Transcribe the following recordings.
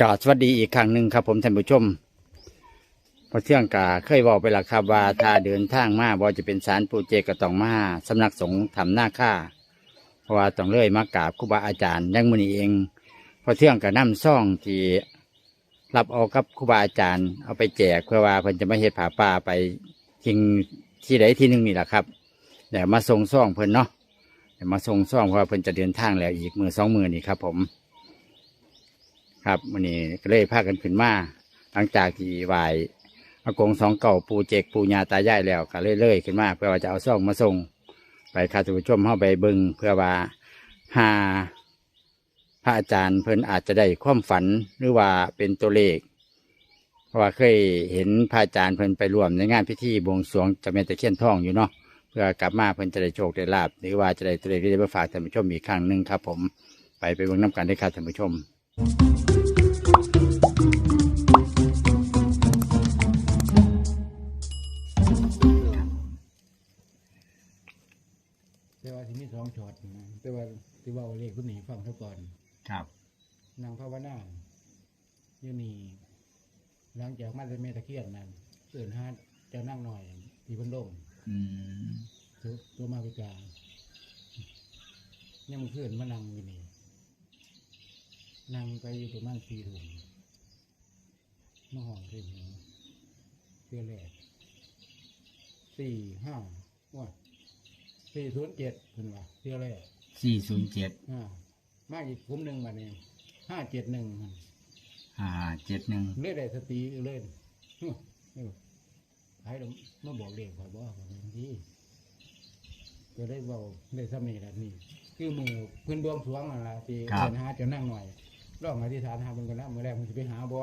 กาสวัสดีอีกครั้งหนึ่งครับ ผมท่านผู้ชมพราะเที่ยงกาเคยบอกไปและครับว่าถ้าเดินทางมาบ่จะเป็นสารปูเจกก็ต้องมาสำนักสงฆ์ทำหน้าค่าเพราะว่าต้องเลื่อยมากราบครูบาอาจารย์ยังมือนีเองพราะเที่ยงกับน้ำซ่องที่รับเอากับครูบาอาจารย์เอาไปแจกเพื่อว่าเพิ่นจะมาเฮ็ดผาป่าไปทิ้งที่ใดที่หนึ่งนี่แหละครับเดี๋ยวมาส่งซ่องเพิ่นเนาะเดี๋ยวมาส่งซ่องเพราะว่าเพิ่นจะเดินทางแล้วอีกมือสองมือนี่ครับ ผม ครับวันนี้ก็เลยพากันขึ้นมาหลังจากที่ไหวอากงสองเก่าปูเจกปูญาตายายแล้วก็เลยเลยขึ้นมาเพื่อว่าจะเอาซ่องมาส่ง ไปคาสุชมเข้าไปบิงเพื่อว่าหาพระอาจารย์เพิ่นอาจจะได้ความฝันหรือว่าเป็นตัวเลข เพราะว่าเคยเห็นพระอาจารย์เพิ่นไปร่วมในงานพิธีบวงสรวงจะเมตะเคียนทองอยู่เนาะเพื่อกลับมาเพิ่นจะได้โชคได้ลาบหรือว่าจะได้ตัวเลขที่ได้มาฝากท่านผู้ชมอีกครั้งหนึ่งครับ ผมไปไปเบิ่งน้ำกันได้ครับท่านผู้ชม แต่ว่าที่มีสองช็อตนะแต่ว่าที่ว่าเอาเลขคุณหนีฟังเท่าก่อน ครับนางภาวนาอยู่นี่หลังจากมาเป็นเมตะเคียนนั้นเอื่นห้าจะนั่งหน่อยที่บนโดมอืมตัวตัวมาพิการเนี่ยมันขึ้นมานั่งอยู่นี่นั่งไปอยู่ประมาณสี่ถุงมาห้องที่หูเพื่อแรกสี่ห้าว่า สี่ศูนย์เจ็ดเพิ่นว่าเพื่อแรกสี่ศูนย์เจ็ดอ่ามาอีกกลุ่มหนึ่งมาเนี่ยห้าเจ็ดหนึ่งห้าเจ็ดหนึ่งเล่ได้สติเล่นใครเรามาบอกเด็กข่อยบอกว่าบางทีก็ได้บอกได้สำเนียงนี่คือมือเพื่อนบวงสรวงนั่นล่ะที่เดินหาจะนั่งหน่อยร้องอธิษฐานหาเพิ่นกันนะเมื่อแรกมันจะไปหาบ่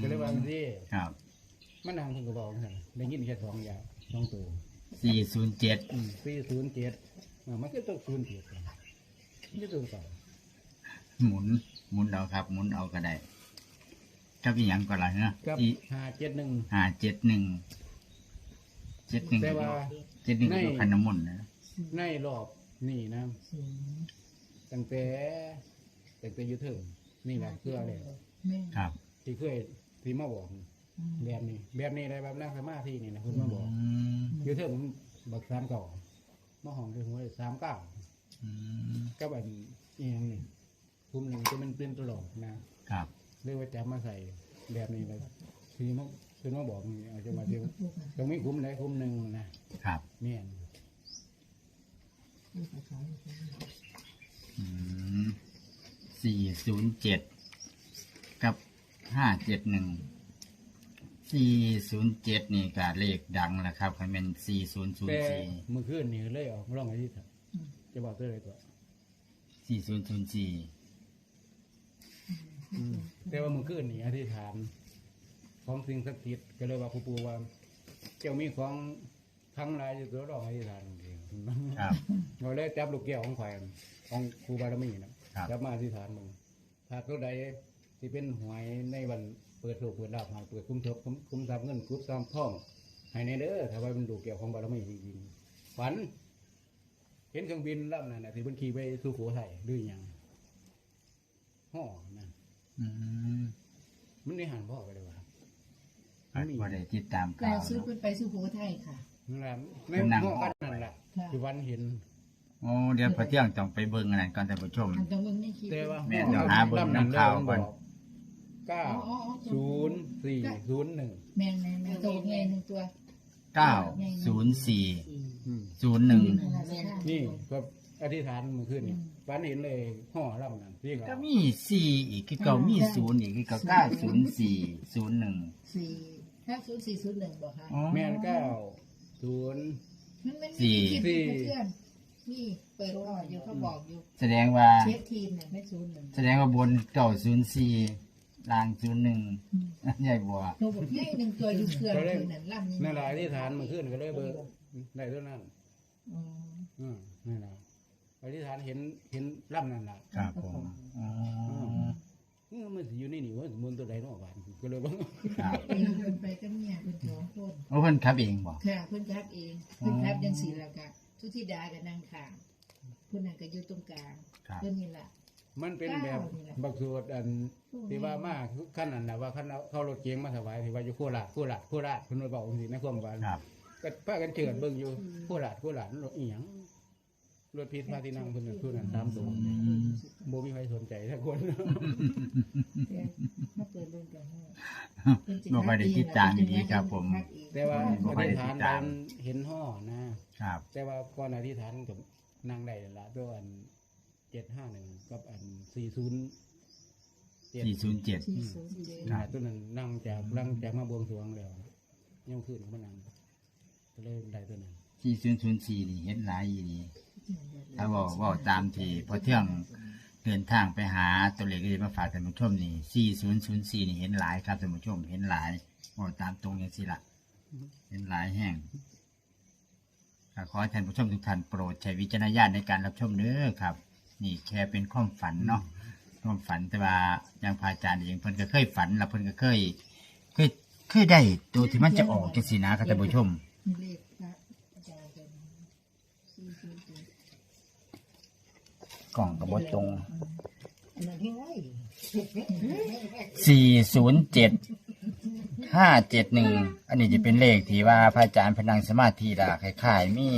ก็เลยว่าบางทีครับมันนั่งเพิ่นก็บอกสั่นได้ยินแค่สองอย่างสองตัว สี่ศูนย์เจ็ดสี่ศูนย์เจ็ดมันก็ต้องศูนย์เจ็ดนี่ตัวต่อหมุนหมุนเอาครับหมุนเอาก็ได้ครับอีกอย่างก็ไรเนาะกับอีห้าเจ็ดหนึ่งห้าเจ็ดหนึ่งเจ็ดหนึ่งแต่ว่าเจ็ดหนึ่งในก็พันน้ำมนต์นะในรอบนี่นะตั้งแต่ตั้งแต่อยุทธงนี่แหละคืออะไรครับ ที่เคยที่มาบอก แบบนี้ แบบนี้อะไรแบบนั่งสมาธินี่นะคุณมาบอกอืมอยุทธงบอกสามเก่ามาห้องด้วยหัวสามเก้าอืมก็แบบอีหยังนี่คุ้มหนึ่งจะมันเป็นตลอดนะครับเรียกว่าจับมาใส่แบบนี้เลยที่มาคือมาบอกนี่อาจจะมาเดียวตรงนี้คุ้มไหนคุ้มหนึ่งนะครับเมียนสี่ศูนย์เจ็ดกับห้าเจ็ดหนึ่ง สี่ศูนย์เจ็ดนี่ก็เลขดังแหละครับคันเป็นสี่ศูนย์ศูนแต่ย์สี่มือขึ้นนี่เลยออกร้องไอ้ที่สัจะบอกตัวอะไรตัวสี่ศูนย์ศูนย์สี่แต่ว่ามือขึ้นนี่อธิษฐาน ของสิ่งศักดิ์สิทธิ์ก็เลยว่าครูปูว่า เจ้ามีของทั้งหลายอยู่ตัวร้องอธิษฐานจริงครับ เราเลยจับลูกแก้วของข่อยของครูบารมีนะครับ จับมาอธิษฐานมึงถ้าตัวใดที่เป็นหวยในวัน เปิดโลกเปิดดาบหายเปิดคุ้มทบคุ้มคุ้มทรัพย์เงินคุ้มทรัพย์ทองให้ในเด้อถ้าว่าเป็นลูเกแก้วของบารมีจริงๆฝัน เห็นเครื่องบินลำนั้นนะที่เพิ่นขี่ไปสู่โขทัยหรือหยังห่อนะอืมมันได้หันพ่อไปเลยว่ะพอได้ติดตามกาข่ารวซื้อเนาะเพิ่นไปสุโขทัยค่ะนั่นแหละในเป็นหนังห่อกันนั่นแหละที่วันเห็นโอ้เดี๋ยวพอเที่ยงต้องไปเบิ่งอันนั้นก่อนท่านผู้ชมอันตรงเบิ่งในคลิปแต่ว่าแม่เดี๋ยวหาเบิ่งน้ำข่าวก่อน เก้าศูนย์สี่ศูนย์หนึ่งแม่นแม่นแม่นโตไงหนึ่งตัวเก้าศูนย์สี่อืมศูนย์หนึ่งนี่ก็อธิษฐานเมื่อคืนนี่ฝันเห็นเลยห่อลำนั้นที่ก็ก็มีสี่อีกคือเก่ามีศูนย์อีกคือเก่าเก้าศูนย์สี่ศูนย์หนึ่งสี่ห้าศูนย์สี่ศูนย์หนึ่งบอกค่ะอ๋อแม่นเก้าศูนย์มันมันสี่มีคลิปเพื่อนนี่เปิดอ่อนอยู่เขาบอกอยู่ แสดงว่าเช็คทีมเนี่ยไม่ศูนย์หนึ่งแสดงว่าบนเก่าศูนย์สี่ ล่างศูนย์หนึ่งใหญ่บัวหนูบอกให้หนึ่งตัวอยู่เครื่องคือนั่นล่ำนี่นั่นแหละอธิษฐานเมื่อคืนก็เลยเบอร์ได้เท่านั้นอืมอืมนี่นแหละอธิษฐานเห็นเห็นลำนั่นแหละครับผมอ๋อเออมันสิอยู่ในนี่ว่าสมุนตัวใดเนอกบ้านก็เลยว่าครับเพิ่นเพิ่นไปกับเมียเพิ่นสองคน โอ้เพิ่นขับเองบ่ ค่ะเพิ่นครับเองเพิ่นครับยังสีแล้วก็ทุกธิดาก็นั่งข้างเพิ่นนั่นก็อยู่ตรงกลางครับ เพิ่นนี่ล่ะ มันเป็นแบบบักสูตรอันที่ว่ามาขั้นนั้นนะว่าขั้นเอาเข้ารถเก๋งมาถวายที่ว่าอยู่โคราชโคราชโคราชเพิ่นว่าบอกจังซี่ในความฝันครับก็พากันเชิญเบิ่งอยู่โคราชโคราชรถอีหยังรถพิษพาที่นั่งเพิ่นน่ะคือนั้นตามตัวบ่มีใครสนใจสักคนมาเปิดเบิ่งกันให้บ่ค่อยได้ติดตามดีๆครับผม แต่ว่าบ่อค่อยได้ธิษฐานติดตามตอนเห็นห่อนะครับ แต่ว่าก่อนอธิษฐานกับนั่งได้แล้วละด้วยอัน เจ็ดห้าหนึ่งกับอันสี่ศูนย์เจ็ดสี่ศูนย์เจ็ดสี่ศูนย์เจ็ดครับตัวนั้นนั่งจากนั่งจากมาบวงสรวงแล้วยังขึ้นมานั่งก็เลยได้ตัวนั้นสี่ศูนย์ศูนย์สี่นี่เห็นหลายอีนี่ถ้าบอกว่าตามที่พอเที่ยงเดินทางไปหาตัวเลขที่มาฝากท่านผู้ชมนี่สี่ศูนย์ศูนย์สี่นี่เห็นหลายครับท่านผู้ชมเห็นหลายบอกตามตรงอย่างสิละเห็นหลายแห่งก็ขอให้ท่านผู้ชมทุกท่านโปรดใช้วิจารณญาณในการรับชมเด้อครับ นี่แค่เป็นความฝันเนาะความฝันแต่ว่าอย่างพระอาจารย์เองเพิ่นก็เคยฝันแล้วเพิ่นก็เคยเคยเคยได้ตัวที่มันจะออกจังสีนะครับท่านผู้ชม เลขพระอาจารย์เป็นสี่ศูนย์เจ็ดกล่องกับบตรง อันนั้นที่ไว้สี่ศูนย์เจ็ดห้าเจ็ดหนึ่งอันนี้จะเป็นเลขที่ว่าพระอาจารย์เพนนังสมาธิละคล้ายๆมี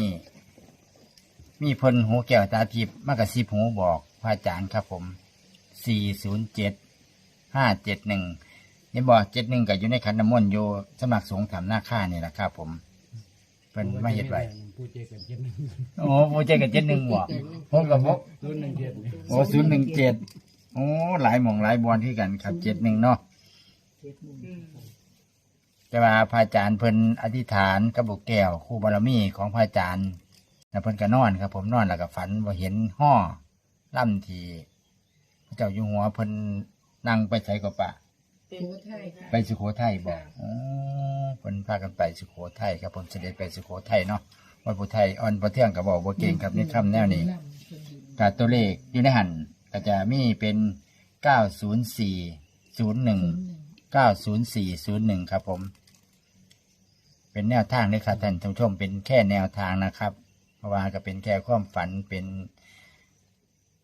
มีเพนหูแก้วตาทิพย์มากระซิบหูบอกพระอาจารย์ครับผมสี่ศูนย์เจ็ดห้าเจ็ดหนึ่งนี่บอกเจ็ดหนึ่งก็อยู่ในขันน้ำมนต์อยู่สำนักสงฆ์ธรรมหน้าค่านี่แหละครับผมเป็นมาเห็ดไว้ผู้เจกันเจ็ดหนึ่งโอ้โหเจกับเจ็ดหนึ่งบ่ผมกับพกศูนย์หนึ่งเจ็ดนี่โอ้ศูนย์หนึ่งเจ็ดโอ้หลายหม่องหลายบอลที่กันครับเจ็ดหนึ่งเนาะเจ็ดหนึ่งแต่ว่าพระอาจารย์เพิ่นอธิษฐานกับบุกแก้วคู่บารมีของพระอาจารย์ แล้วเพิ่นก็นอนครับ ผมนอนแล้วก็ฝันว่าเห็นห่อล่ำทีพระเจ้าอยู่หัวเพิ่นนั่งไปใส่กับปะเป็นไทยค่ะไปสุโขทัยบอกอ๋อเพิ่นพากันไปสุโขทัยครับผมเสด็จไปสุโขทัยเนาะวัดพุทไทยอ่อนพระเที่ยงก็บอกว่าเก่งครับในคำแนวนี้กับตัวเลขอยู่ในหันก็จะมีเป็นเก้าศูนย์สี่ศูนย์หนึ่งเก้าศูนย์สี่ศูนย์หนึ่งครับผม เป็นแนวทางเลยครับท่านผู้ชมเป็นแค่แนวทางนะครับเพ ราะว่าก็เป็นแค่ความฝันเป็น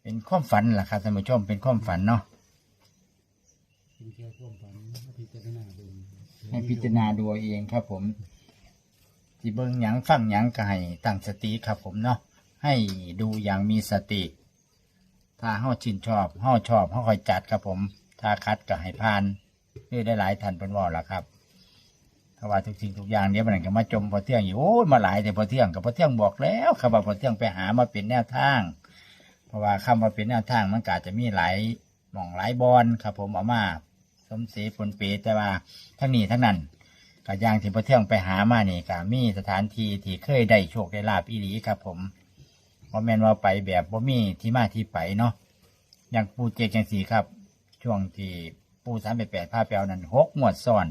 เป็นความฝันแหละครับท่านผู้ชมเป็นความฝันเนาะเป็นแค่ความฝันพิจารณาดูให้พิจารณาดูเอาเองครับผมที่เบิ้งหยังฟังหยังก็ให้ตั้งสติครับผมเนาะให้ดูอย่างมีสติ ถ้าเฮาชื่นชอบเฮาชอบเฮาคอยจัดครับผม ถ้าคัดก็ให้ผ่านคือได้หลายท่านเป็นว่าล่ะครับ ถ้าว่าทุกสิ่งทุกอย่างเดี๋ยวมันก็มาจมพอเที่ยงอยู่โอ้ยมาหลายแต่พอเที่ยงกับพอเที่ยงบอกแล้วครับว่าพอเที่ยงไปหามาเป็นแนวทาง เพราะว่าคำว่าเป็นแนวทางมันกาจะมีหลายหม่องหลายบอลครับ ผมเอามาสมเสผลเปรแต่ว่าทั้งนี้ทั้งนั้นก็อย่างที่พอเที่ยงไปหามานี่ก็มีสถานที่ที่เคยได้โชคได้ลาบอีหลีครับ ผมว่าแมนว่าไปแบบบ่มีที่มาที่ไปเนาะอย่างปูเจกจังสีครับ ช่วงที่ปูสามแปดแปดพาแปลวนั้นหกหมวดซ้อน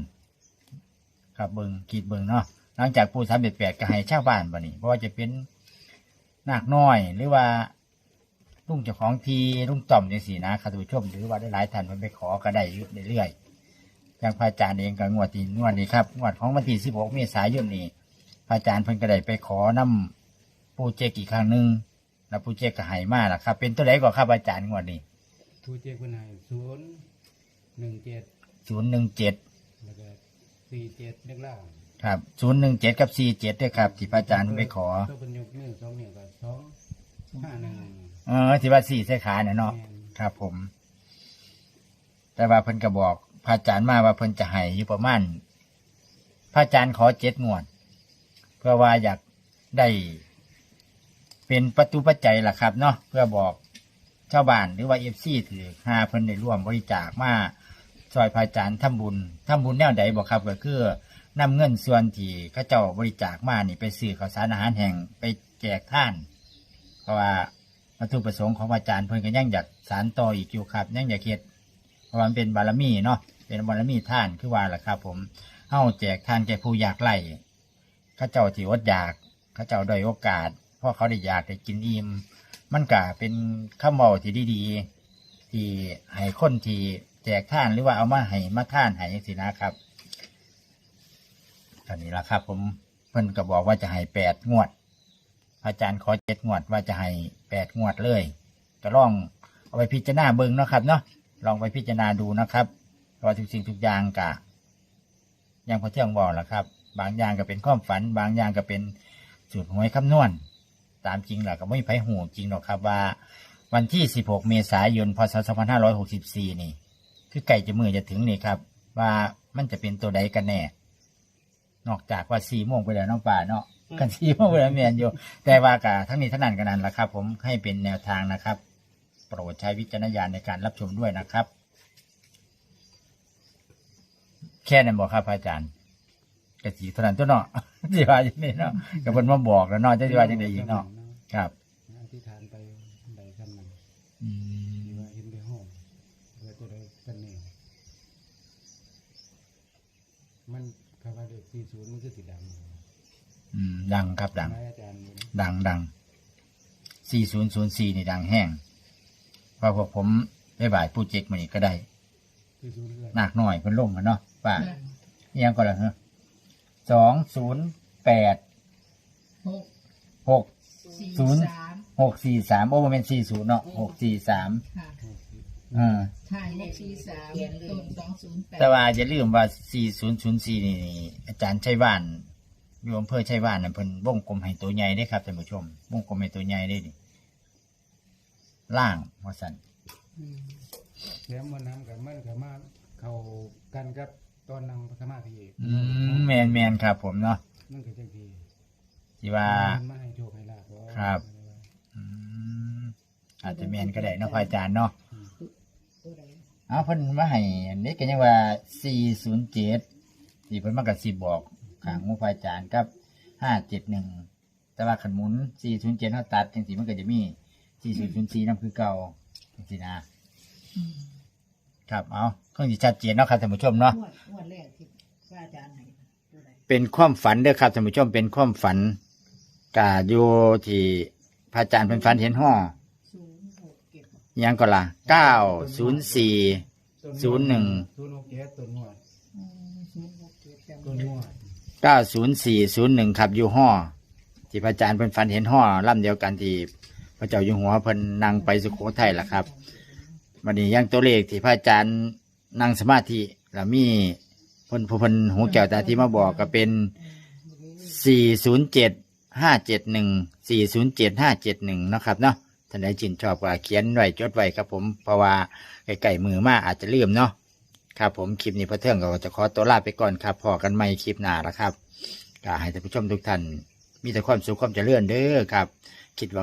ครับเบิงกีดเบิงเนาะหลังจากปูสามแปดแปดก็ให้ชาวบ้านบ่นี่เพราะว่าจะเป็นนาคน้อย หรือว่าลุงเจ้าของทีลุงต่อมจังสีนะครับท่านผู้ชมหรือว่าได้หลายท่านมันไปขอก็ได้อยู่เรื่อยๆอย่างพระอาจารย์เองก็งวดที่งวดนี้ครับงวดของวันที่สิบหกเมษายนนี้พระอาจารย์เพิ่นก็ได้ไปขอนำปูเจกอีกครั้งหนึ่งแล้วปูเจกก็ให้มาล่ะครับ เป็นตัวไหนก็ครับอาจารย์งวดนี้ผู้เจกันให้ศูนย์หนึ่งเจ็ดศูนย์หนึ่งเจ็ดแล้วก็ สี่เจ็ดเล็กล่างครับศูนย์หนึ่งเจ็ดกับสี่เจ็ดด้วยครับที่พระอาจารย์เพิ่นไปขอตัวเป็นยกนิ้วสองนิ้วกับสองห้าหนึ่งเออที่ว่าสี่เส้ขาเนี่ยเนาะแม่นครับผม แต่ว่าเพิ่นก็บอกพระอาจารย์มาว่าเพิ่นจะให้อยู่ประมาณพระอาจารย์ขอเจ็ดงวด เพื่อว่าอยากได้ เป็นประตูปัจจัยล่ะครับเนาะเพื่อบอกชาวบ้านหรือว่าเอฟซีถือหาเพิ่นได้ร่วมบริจาคมา ซอยพระอาจารย์ทำบุญทำบุญแนวใดบอกครับก็คือนำเงินส่วนที่เข้าเจ้าบริจาคมานี่ไปซื้อข้าวสารอาหารแห่งไปแจกท่าน เพราะว่าวัตถุประสงค์ของอาจารย์เพิ่นก็ยังอยากสานต่ออีกอยู่ครับยังอยากเฮ็ดเพราะว่ามันเป็นบารมีเนาะเป็นบารมีท่านคือว่าล่ะครับ ผมเฮาแจกทานแก่ผู้อยากไล่ข้าเจ้าที่อดอยากข้าเจ้าด้อยโอกาสเพราะเขาได้อยากได้กินอิ่มมันก็เป็นคำเว้าที่ดีๆที่ให้คนที่ แจกท่านหรือว่าเอามาให้มาท่านให้สินะครับตอนนี้ละครับ ผมเพิ่นก็บอกว่าจะให้แปดงวด อาจารย์ขอเจ็ดงวดว่าจะให้แปดงวดเลยก็ลองเอาไปพิจารณาเบิ่งเนาะครับเนาะลองไปพิจารณาดูนะครับเพราะว่าทุกสิ่งทุกอย่างกะอย่างพอเที่ยงบอกแหละครับ บางอย่างก็เป็นความฝัน บางอย่างก็เป็นสูตรหวยคำนวณตามจริงแหละก็ไม่มีไผหูจริงหรอกครับว่า วันที่ 16 เมษายน พศ 2564 นี่ คือไก่จะมือจะถึงนี่ครับ ว่ามันจะเป็นตัวใดกันแน่ นอกจากว่าสี่โมงไปแล้วน้องป่าเนาะกันสี่โมงไปแล้วเมียนอยู่ แต่ว่ากะทั้งนี้ทั้งนั้นกันนั้นแหละครับ ผมให้เป็นแนวทางนะครับ โปรดใช้วิจารณญาณในการรับชมด้วยนะครับ แค่นั้นบอกครับอาจารย์กะสีเท่านั้นตัวเนาะที่ว่าอย่างนี้เนาะกับเพิ่นมาบอกแล้วเนาะจะที่ว่าจังไดอีกเนาะครับ มันคำว่าเด็กสี่ศูนย์มันคือสีดำอืม ดังครับดังนายอาจารย์อยู่นะดังดัง4004นี่ดังแห้งเพราะพวกผมได้บ่ายผู้เจกมานี่ก็ได้สี่ศูนย์เพื่อนหนักหน่อยเพิ่นลงกันเนาะว่าเอียงก็ละฮะสองศูนย์แปดหกหกสี่ศูนย์ สามหกสี่สามโอ้มันเป็นสี่ศูนย์เนาะหกสี่สามค่ะ อ่า ถ่ายเลขสี่สามต้นสองศูนย์แปดแต่ว่าอย่าลืมว่าสี่ศูนย์ศูนย์สี่นี่นี่ อาจารย์ชัยว่านอยู่อำเภอชัยว่านน่ะเพิ่นวงกลมให้ตัวใหญ่ได้ครับท่านผู้ชม วงกลมให้ตัวใหญ่ได้ดิล่างว่าสั่นแถมวันน้ำกับมันกับมาเข้ากันกับตอนนั่งสมาธิอีกอืมแมนแมนครับผมเนาะมันก็จังทีที่ว่า มันมาให้โชคให้ลาบบ่ครับ อืมอาจจะแมนก็ได้เนาะพระอาจารย์เนาะ ตัวใดเอาเพิ่นมาให้อันนี้ก็ยังว่า 407ที่เพิ่นมากับสิบอกข้างหูพระอาจารย์กับ 571 แต่ว่าขันหมุน 407เฮาตัดจังซี่มันก็จะมี 4004นำคือเก่าจังซี่นะอืมครับเอาคงสิชัดเจนเนาะครับท่านผู้ชมเนาะ งวดงวดแรกที่พระอาจารย์ให้ตัวใดเป็นความฝันเด้อครับท่านผู้ชมเป็นความฝันกาอยู่ที่พระอาจารย์เพิ่นฝันเห็นห้อศูนย์ห กเก็บอิหยังก็ล่ะ904ศูนย์หนึ่งศูนย์หกเจ็ดต้นงวดอืมศูนย์หกเก็บจำต้นได้งวดเก้าศูนย์สี่ศูนย์หนึ่งครับอยู่ห่อที่พระอาจารย์เพิ่นฝันเห็นห่อลำเดียวกันที่พระเจ้าอยู่หัวเพิ่นนั่งไปสุโขทัยล่ะครับวันนี้ยังตัวเลขที่พระอาจารย์นั่งสมาธิแล้วมีเพิ่นผู้เพิ่นหูแก้วตาที่มาบอกก็เป็นสี่ศูนย์เจ็ดห้าเจ็ดหนึ่งสี่ศูนย์เจ็ดห้าเจ็ดหนึ่งนาะครับเนาะ ท่านใดจินชอบก็เขียนไว้จดไว้ครับผมเพราะว่าใกล้ๆมือมาอาจจะลืมเนาะครับผมคลิปนี้พระเทืองก็จะขอตัวลาไปก่อนครับพอกันใหม่คลิปหน้าละครับก็ให้ท่านผู้ชมทุกท่านมีแต่ความสุขความเจริญเด้อครับ คิดหวัง